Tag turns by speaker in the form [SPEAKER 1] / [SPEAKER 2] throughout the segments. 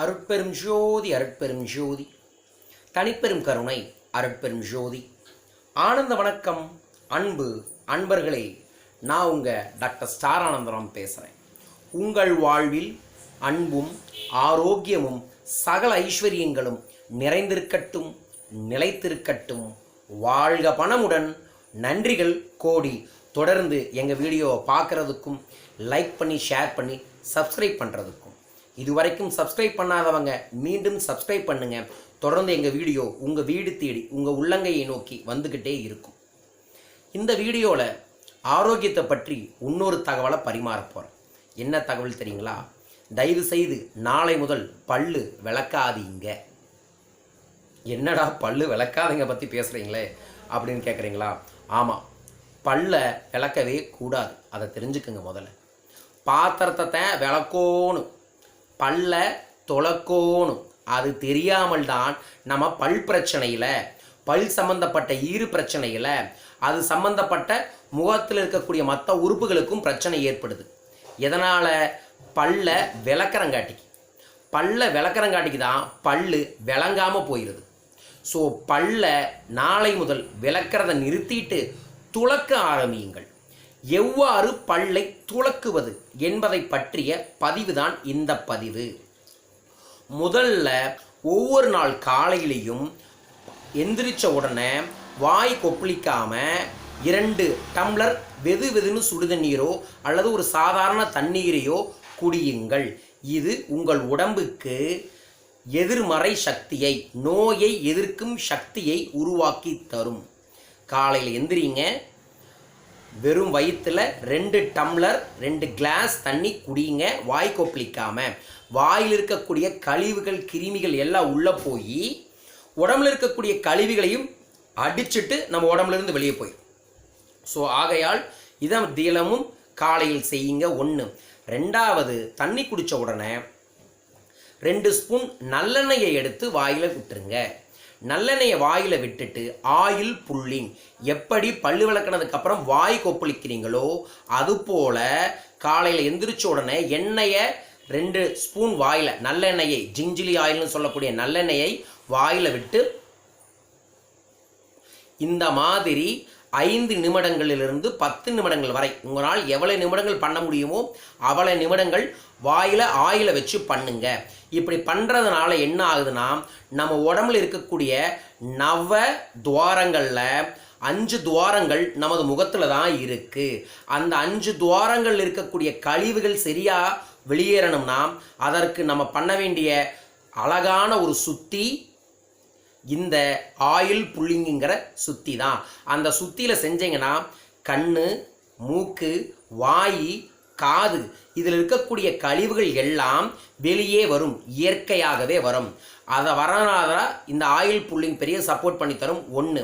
[SPEAKER 1] அருட்பெரும் ஜோதி அருட்பெரும் ஜோதி. தனிப்பெரும் கருணை அருட்பெரும் ஜோதி. ஆனந்த வணக்கம் அன்பு அன்பர்களே நான் உங்கள் டாக்டர் ஸ்டார் ஆனந்தராம் பேசுகிறேன் உங்கள் வாழ்வில் அன்பும் ஆரோக்கியமும் சகல ஐஸ்வர்யங்களும் நிறைந்திருக்கட்டும் நிலைத்திருக்கட்டும். வாழ்க பணமுடன் நன்றிகள் கோடி. தொடர்ந்து எங்கள் வீடியோவை பார்க்குறதுக்கும் லைக் பண்ணி ஷேர் பண்ணி சப்ஸ்கிரைப் பண்ணுறதுக்கும் இதுவரைக்கும் சப்ஸ்கிரைப் பண்ணாதவங்க மீண்டும் சப்ஸ்கிரைப் பண்ணுங்க. தொடர்ந்து எங்கள் வீடியோ உங்கள் வீடு தேடி உங்கள் உள்ளங்கையை நோக்கி வந்துக்கிட்டே இருக்கும். இந்த வீடியோவில் ஆரோக்கியத்தை பற்றி இன்னொரு தகவலை பரிமாற போகிறேன் என்ன தகவல் தெரியுங்களா? தயவு செய்து நாளை முதல் பல்லு விளக்காதீங்க. என்னடா பல்லு விளக்காதீங்க பற்றி பேசுகிறீங்களே அப்படின்னு கேட்குறீங்களா ஆமாம் பல்லை விளக்கவே கூடாது. அதை தெரிஞ்சுக்கோங்க முதல்ல. பாத்திரத்தை தான் விளக்கோணும். பல்ல தொலக்கோணும். அது தெரியாமல் தான் நம்ம பல் பிரச்சனையில் பல் சம்பந்தப்பட்ட ஈறு பிரச்சனையில் அது சம்பந்தப்பட்ட முகத்தில் இருக்கக்கூடிய மற்ற உறுப்புகளுக்கும் பிரச்சனை ஏற்படுது. எதனால்? பல்ல விளக்கரங்காட்டிக்கு பல்ல விளக்கரங்காட்டிக்கு தான் பல்லு விளங்காமல் போயிடுது ஸோ பல்ல நாளை முதல் விளக்கிறத நிறுத்திட்டு துளக்க ஆரம்பியுங்கள். எவ்வாறு பல்லை துளக்குவது என்பதை பற்றிய பதிவுதான் இந்த பதிவு. முதல்ல ஒவ்வொரு நாள் காலையிலையும் எந்திரிச்ச உடனே வாய் கொப்பளிக்காம இரண்டு டம்ளர் வெது வெதுன்னு சுடுதண்ணீரோ அல்லது ஒரு சாதாரண தண்ணீரையோ குடியுங்கள். இது உங்கள் உடம்புக்கு எதிர்மறை சக்தியை நோயை எதிர்க்கும் சக்தியை உருவாக்கி தரும். காலையில் எந்திரிங்க வெறும் வயிற்றில் ரெண்டு டம்ளர் ரெண்டு கிளாஸ் தண்ணி குடிங்க வாய் கொப்பளிக்காமல் வாயில் இருக்கக்கூடிய கழிவுகள் கிருமிகள் எல்லாம் உள்ளே போய் உடம்புல இருக்கக்கூடிய கழிவுகளையும் அடிச்சுட்டு நம்ம உடம்புலேருந்து வெளியே போய் ஸோ ஆகையால் இதை தினமும் காலையில் செய்யுங்க. ஒன்று ரெண்டாவது தண்ணி குடித்த உடனே ரெண்டு ஸ்பூன் நல்லெண்ணெயை எடுத்து வாயில் விட்டுருங்க நல்லெண்ணெயை வாயில் விட்டுட்டு ஆயில் புல்லிங். எப்படி பல்லு விளக்குனதுக்கப்புறம் வாய் கொப்பளிக்கிறீங்களோ அதுபோல் காலையில் எந்திரிச்ச உடனே எண்ணெயை ரெண்டு ஸ்பூன் வாயில் நல்லெண்ணெயை ஜிஞ்சிலி ஆயில்னு சொல்லக்கூடிய நல்லெண்ணெயை வாயில் விட்டு இந்த மாதிரி ஐந்து நிமிடங்களிலிருந்து பத்து நிமிடங்கள் வரை உங்களால் எவ்வளோ நிமிடங்கள் பண்ண முடியுமோ அவ்வளோ நிமிடங்கள் வாயில் ஆயில வச்சு பண்ணுங்கள் இப்படி பண்ணுறதுனால என்ன ஆகுதுன்னா நம்ம உடம்புல இருக்கக்கூடிய நவ துவாரங்களில் அஞ்சு துவாரங்கள் நமது முகத்தில் தான் இருக்குது அந்த அஞ்சு துவாரங்கள் இருக்கக்கூடிய கழிவுகள் சரியாக வெளியேறணும்னா அதற்கு நம்ம பண்ண வேண்டிய அழகான ஒரு சுத்தி இந்த ஆயில் புள்ளிங்கிற சுத்தி தான். அந்த சுத்தியில் செஞ்சீங்கன்னா கண் மூக்கு வாய் காது. இதில் இருக்கக்கூடிய கழிவுகள் எல்லாம் வெளியே வரும் இயற்கையாகவே வரும். அதை வரனால இந்த ஆயில் புல்லிங் பெரிய சப்போர்ட் பண்ணி தரும். ஒன்று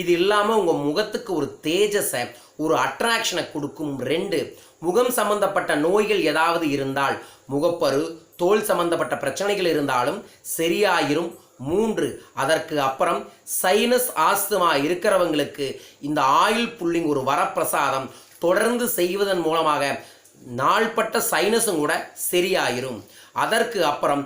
[SPEAKER 1] இது இல்லாமல் உங்கள் முகத்துக்கு ஒரு தேஜஸை ஒரு அட்ராக்ஷனை கொடுக்கும். ரெண்டு முகம் சம்பந்தப்பட்ட நோய்கள் ஏதாவது இருந்தால் முகப்பரு தோல் சம்பந்தப்பட்ட பிரச்சனைகள் இருந்தாலும் சரியாயிரும். மூன்று அதற்கு அப்புறம் சைனஸ் ஆஸ்துமா இருக்கிறவங்களுக்கு இந்த ஆயில் புல்லிங் ஒரு வரப்பிரசாதம். தொடர்ந்து செய்வதன் மூலமாக நாள்பட்ட சைனஸும் கூட சரியாயிரும். அதற்கு அப்புறம்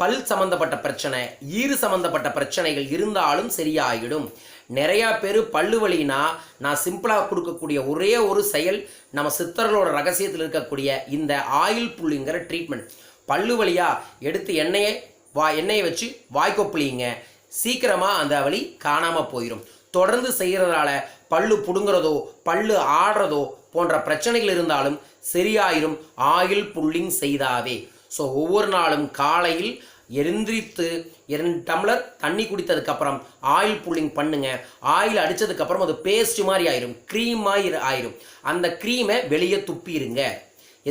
[SPEAKER 1] பல் சம்பந்தப்பட்ட பிரச்சனை ஈறு சம்பந்தப்பட்ட பிரச்சனைகள் இருந்தாலும் சரியாகிடும் நிறையா பேர் பல்லு வலினா நான் சிம்பிளாக கொடுக்கக்கூடிய ஒரே ஒரு செயல் நம்ம சித்தர்களோட ரகசியத்தில் இருக்கக்கூடிய இந்த ஆயில் புல்லுங்கிற ட்ரீட்மெண்ட் பல்லு வழியாக எடுத்து எண்ணெயை வா எண்ணெயை வச்சு வாய்க்கொப்புளிங்க சீக்கிரமாக அந்த வழி காணாமல் போயிடும் தொடர்ந்து செய்கிறதால பல்லு பிடுங்குறதோ பல்லு ஆடுறதோ போன்ற பிரச்சனைகள் இருந்தாலும் சரியாயிரும். Oil pulling செய்தாவே. ஸோ ஒவ்வொரு நாளும் காலையில் எரிந்திரித்து இரண்டு டம்ளர் தண்ணி குடித்ததுக்கப்புறம் ஆயில் புல்லிங் பண்ணுங்க. ஆயில் அடித்ததுக்கப்புறம் அது பேஸ்ட் மாதிரி ஆயிரும். க்ரீம் மாதிரி ஆயிரும். அந்த க்ரீமை வெளியே துப்பிடுங்க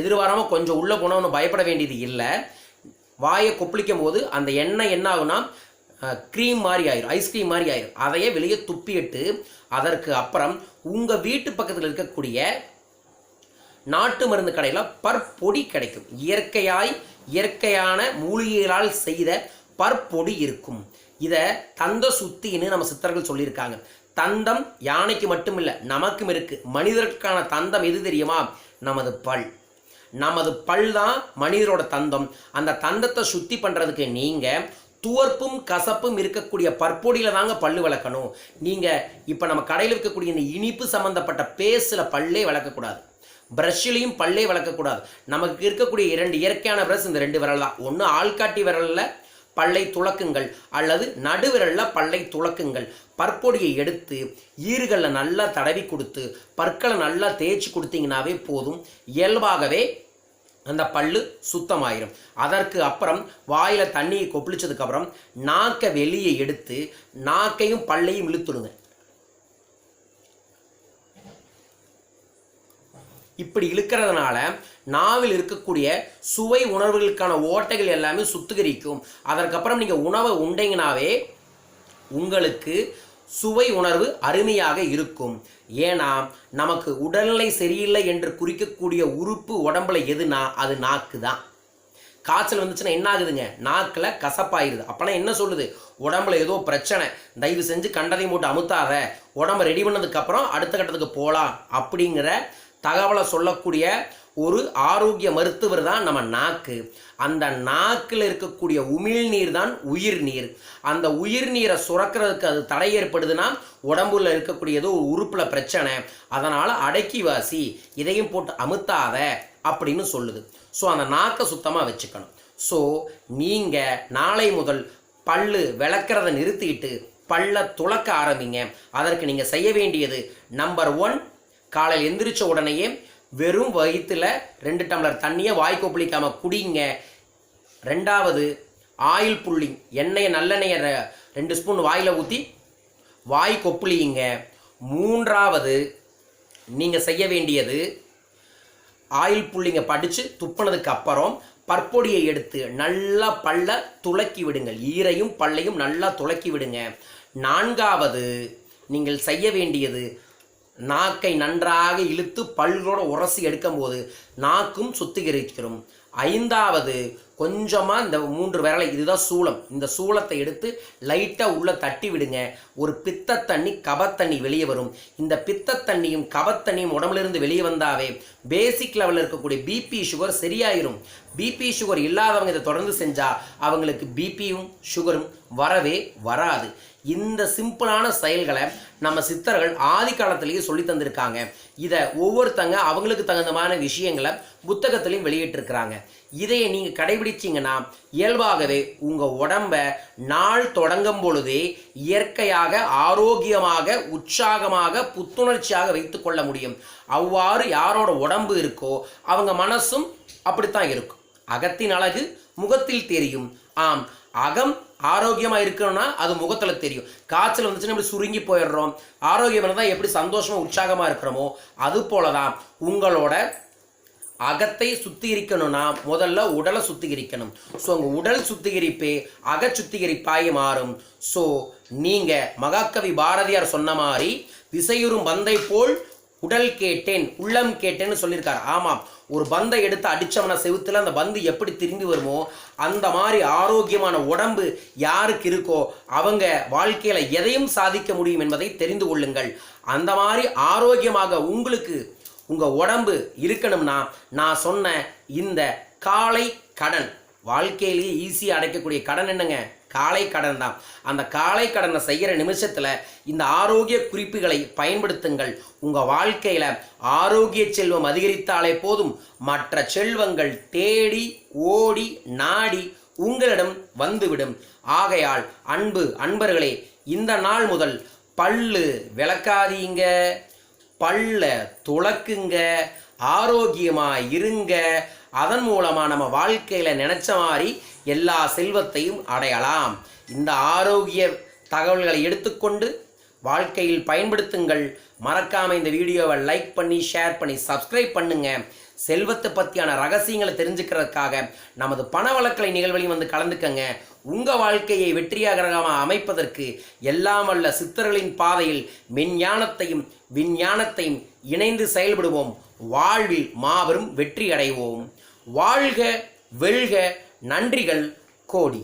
[SPEAKER 1] எதிர்வாராமல் கொஞ்சம் உள்ளே போனோம்னு பயப்பட வேண்டியது இல்லை. வாயை கொப்பளிக்கும் போது அந்த எண்ணெய் என்ன ஆகுனா க்ரீம் மாதிரி ஆயிரும். ஐஸ்கிரீம் மாதிரி ஆயிரும். அதையே வெளியே துப்பிட்டு அதற்கு அப்புறம் உங்கள் வீட்டு பக்கத்தில் இருக்கக்கூடிய நாட்டு மருந்து கடையில் பற்பொடி கிடைக்கும். இயற்கையாய் இயற்கையான மூலிகைகளால் செய்த பற்பொடி இருக்கும். இதை தந்த சுத்தின்னு நம்ம சித்தர்கள் சொல்லியிருக்காங்க. தந்தம் யானைக்கு மட்டும் இல்லை நமக்கும் இருக்குது மனிதருக்கான தந்தம் எது தெரியுமா? நமது பல். நமது பல் தான் மனிதரோட தந்தம். அந்த தந்தத்தை சுத்தி பண்ணுறதுக்கு நீங்கள் துவர்ப்பும் கசப்பும் இருக்கக்கூடிய பற்பொடியில் தாங்க பல்லு விளக்கணும் நீங்கள் இப்போ நம்ம கடையில் இருக்கக்கூடிய இந்த இனிப்பு சம்மந்தப்பட்ட பேஸில் பல்லே விளக்கக்கூடாது ப்ரஷ்லையும் பல்லே வளர்க்கக்கூடாது. நமக்கு இருக்கக்கூடிய இரண்டு இயற்கையான ப்ரஷ் இந்த ரெண்டு விரல் தான். ஒன்று ஆள்காட்டி விரலில் பல்லை துளக்குங்கள் அல்லது நடுவிரலில் பல்லை துளக்குங்கள். பற்பொடியை எடுத்து ஈறுகளில் நல்லா தடவி கொடுத்து பற்களை நல்லா தேய்ச்சி கொடுத்தீங்கன்னாவே போதும். இயல்பாகவே அந்த பல்லு சுத்தமாயிரும். அதற்கு அப்புறம் வாயில் தண்ணியை கொப்பளிச்சதுக்கப்புறம் நாக்கை வெளியே எடுத்து நாக்கையும் பல்லையும் இழுத்துடுங்க. இப்படி இழுக்கிறதுனால நாவில் இருக்கக்கூடிய சுவை உணர்வுகளுக்கான ஓட்டைகள் எல்லாமே சுத்திகரிக்கும். அதற்கப்புறம் நீங்கள் உணவை உண்டைங்கனாவே உங்களுக்கு சுவை உணர்வு அருமையாக இருக்கும். ஏன்னா நமக்கு உடல்நிலை சரியில்லை என்று குறிக்கக்கூடிய உறுப்பு உடம்புல எதுனா அது நாக்கு தான் காய்ச்சல் வந்துச்சுன்னா என்ன ஆகுதுங்க? நாக்கில் கசப்பாயிருது. அப்போனா என்ன சொல்லுது? உடம்புல ஏதோ பிரச்சனை. தயவு செஞ்சு கண்டதையும் போட்டு அமுத்தாத. உடம்பை ரெடி பண்ணதுக்கப்புறம் அடுத்த கட்டத்துக்கு போகலாம் அப்படிங்கிற தகவலை சொல்லக்கூடிய ஒரு ஆரோக்கிய மருத்துவர் தான் நம்ம நாக்கு. அந்த நாக்கில் இருக்கக்கூடிய உமிழ்நீர் தான் உயிர் நீர். அந்த உயிர் நீரை சுரக்கிறதுக்கு அது தடை ஏற்படுதுன்னா உடம்புல இருக்கக்கூடியது ஒரு உறுப்பில் பிரச்சனை. அதனால் அடக்கி வாசி இதையும் போட்டு அமுத்தாத அப்படின்னு சொல்லுது. ஸோ அந்த நாக்கை சுத்தமாக வச்சுக்கணும். ஸோ நீங்கள் நாளை முதல் பல்லு விளக்கிறத நிறுத்திட்டு பல்ல துளக்க ஆரம்பிங்க. அதற்கு நீங்கள் செய்ய வேண்டியது நம்பர் ஒன் காலையில் எந்திரிச்ச உடனேயே வெறும் வயிற்றுல ரெண்டு டம்ளர் தண்ணியை வாய் ஒப்பளிக்காமல் குடிங்க. ரெண்டாவது ஆயில் புள்ளிங் எண்ணெயை நல்லெண்ணெயை ரெண்டு ஸ்பூன் வாயில் ஊற்றி வாய் கொப்புளியுங்க மூன்றாவது நீங்கள் செய்ய வேண்டியது ஆயில் புள்ளிங்க படித்து துப்புனதுக்கு அப்புறம் பற்பொடியை எடுத்து நல்லா பல்ல துளக்கி விடுங்கள். ஈரையும் பல்லையும் நல்லா துளக்கி விடுங்க. நான்காவது நீங்கள் செய்ய வேண்டியது நாக்கை நன்றாக இழுத்து பல்களோடு உரசி எடுக்கும்போது நாக்கும் சுத்திகரிக்கிறோம் ஐந்தாவது கொஞ்சமாக இந்த மூன்று விரலை இதுதான் சூளம். இந்த சூளத்தை எடுத்து லைட்டாக உள்ளே தட்டி விடுங்க. ஒரு பித்த தண்ணி கபத்தண்ணி வெளியே வரும். இந்த பித்த தண்ணியும் கபத்தண்ணியும் உடம்புலேருந்து வெளியே வந்தாவே பேசிக் லெவலில் இருக்கக்கூடிய பிபி சுகர் சரியாயிரும். பிபி சுகர் இல்லாதவங்க இதை தொடர்ந்து செஞ்சால் அவங்களுக்கு பிபியும் சுகரும் வரவே வராது. இந்த சிம்பிளான செயல்களை நம்ம சித்தர்கள் ஆதி காலத்திலேயே சொல்லி தந்திருக்காங்க. இதை ஒவ்வொருத்தங்க அவங்களுக்கு தகுந்தமான விஷயங்களை புத்தகத்திலையும் வெளியிட்டிருக்கிறாங்க. இதையை நீங்கள் கடைபிடிச்சீங்கன்னா இயல்பாகவே உங்கள் உடம்ப நாள் தொடங்கும் பொழுதே இயற்கையாக ஆரோக்கியமாக உற்சாகமாக புத்துணர்ச்சியாக வைத்துக்கொள்ள முடியும். அவ்வாறு யாரோட உடம்பு இருக்கோ அவங்க மனசும் அப்படித்தான் இருக்கும். அகத்தின் அழகு முகத்தில் தெரியும். ஆம் அகம் ஆரோக்கியமாக இருக்கணும்னா அது முகத்தில் தெரியும். காய்ச்சல் வந்துச்சுன்னா எப்படி சுருங்கி போயிடுறோம். ஆரோக்கியம் தான் எப்படி சந்தோஷமாக உற்சாகமாக இருக்கிறோமோ அது போல தான் உங்களோட அகத்தை சுத்திகரிக்கணும்னா முதல்ல உடலை சுத்திகரிக்கணும். ஸோ உங்கள் உடல் சுத்திகரிப்பே அக சுத்திகரிப்பாய் மாறும். ஸோ நீங்கள் மகாகவி பாரதியார் சொன்ன மாதிரி திசையுறும் பந்தை போல் உடல் கேட்டேன் உள்ளம் கேட்டேன்னு சொல்லியிருக்காரு. ஆமாம் ஒரு பந்தை எடுத்து அடிச்சவன செவுத்தில் அந்த பந்து எப்படி திரும்பி வருமோ அந்த மாதிரி ஆரோக்கியமான உடம்பு யாருக்கு இருக்கோ அவங்க வாழ்க்கையில் எதையும் சாதிக்க முடியும் என்பதை தெரிந்து கொள்ளுங்கள். அந்த மாதிரி ஆரோக்கியமாக உங்களுக்கு உங்கள் உடம்பு இருக்கணும்னா நான் சொன்ன இந்த காலை கடன் வாழ்க்கையிலேயே ஈஸியாக அடைக்கக்கூடிய கடன் என்னங்க? காலை கடன் தான். அந்த காலை கடனை செய்கிற நிமிஷத்தில் இந்த ஆரோக்கிய குறிப்புகளை பயன்படுத்துங்கள். உங்கள் வாழ்க்கையில் ஆரோக்கிய செல்வம் அதிகரித்தாலே போதும். மற்ற செல்வங்கள் தேடி ஓடி நாடி உங்களிடம் வந்துவிடும். ஆகையால் அன்பு அன்பர்களே இந்த நாள் முதல் பல்லு விளக்காதீங்க. பல்ல துளக்குங்க ஆரோக்கியமாக இருங்க. அதன் மூலமாக நம்ம வாழ்க்கையில் நினச்ச மாதிரி எல்லா செல்வத்தையும் அடையலாம். இந்த ஆரோக்கிய தகவல்களை எடுத்துக்கொண்டு வாழ்க்கையில் பயன்படுத்துங்கள். மறக்காமல் இந்த வீடியோவை லைக் பண்ணி ஷேர் பண்ணி சப்ஸ்கிரைப் பண்ணுங்க. செல்வத்தை பற்றியான ரகசியங்களை தெரிஞ்சுக்கிறதுக்காக நமது பண வழக்கலை நிகழ்வுலையும் வந்து கலந்துக்கங்க. உங்க வாழ்க்கையை வெற்றியாகரமாக அமைப்பதற்கு எல்லாம் வல்ல சித்தர்களின் பாதையில் மெஞ்ஞானத்தையும் விஞ்ஞானத்தையும் இணைந்து செயல்படுவோம். வாழ்வில் மாபெரும் வெற்றி அடைவோம். வாழ்க வெல்க நன்றிகள் கோடி.